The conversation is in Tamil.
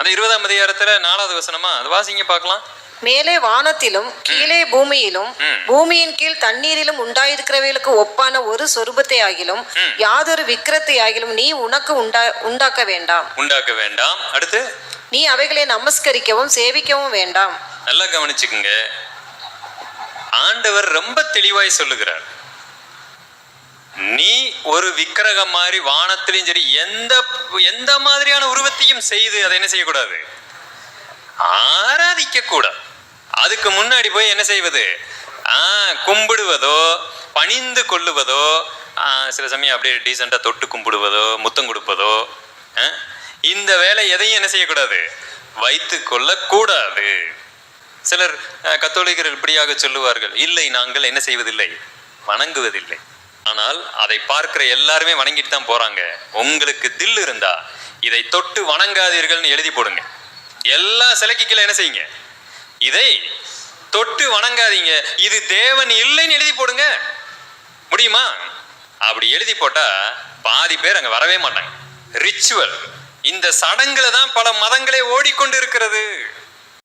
அந்த இருபதாம் அதிகாரத்துல நாலாவது வசனமா? அது வாசிங்க பார்க்கலாம். மேலே வானத்திலும் கீழே பூமியிலும். பூமியின் கீழ் தண்ணீரிலும் உண்டாயிருக்கிறவைகளுக்கு ஒப்பான ஒரு சொரூபத்தை ஆகிலும் யாதொரு விக்கிரத்தை ஆகிலும் நீ உனக்கு உண்டா உண்டாக்க வேண்டாம். உண்டாக்க வேண்டாம். அடுத்து? நீ அவைகளை நமஸ்கரிக்கவும் சேவிக்கவும் வேண்டாம். நல்லா கவனிச்சுக்குங்க. ஆண்டவர் ரொம்ப தெளிவாய் சொல்லுகிறார். நீ ஒரு விக்கிரகம் மாதிரி வானத்திலையும் சரி எந்த எந்த மாதிரியான உருவத்தையும் செய்து அதை என்ன செய்யக்கூடாது? ஆராதிக்க கூடாது அதுக்கு முன்னாடி போய் என்ன செய்வது? ஆ கும்பிடுவதோ பணிந்து கொள்ளுவதோ சில சமயம் அப்படியே டீசெண்டாக தொட்டு கும்பிடுவதோ முத்தம் கொடுப்பதோ ஆ, இந்த வேலை எதையும் என்ன செய்யக்கூடாது? வைத்து கொள்ளக்கூடாது. சிலர் அஹ், கத்தோலிக்கர்கள் இப்படியாக சொல்லுவார்கள் இல்லை நாங்கள் என்ன செய்வதில்லை? வணங்குவதில்லை. ஆனால் அதை பார்க்கிற எல்லாருமே வணங்கிட்டு தான் போறாங்க. உங்களுக்கு தில் இருந்தா இதை தொட்டு வணங்காதீர்கள்னு எழுதி போடுங்க. எல்லா சிலைக்கு கீழே என்ன செய்யுங்க? இதை தொட்டு வணங்காதீங்க. இது தேவன் இல்லைன்னு எழுதி போடுங்க. முடியுமா? அப்படி எழுதி போட்டா பாதி பேர் அங்க வரவே மாட்டாங்க. ரிச்சுவல் இந்த சடங்குல தான் பல மதங்களே ஓடிக்கொண்டு இருக்கிறது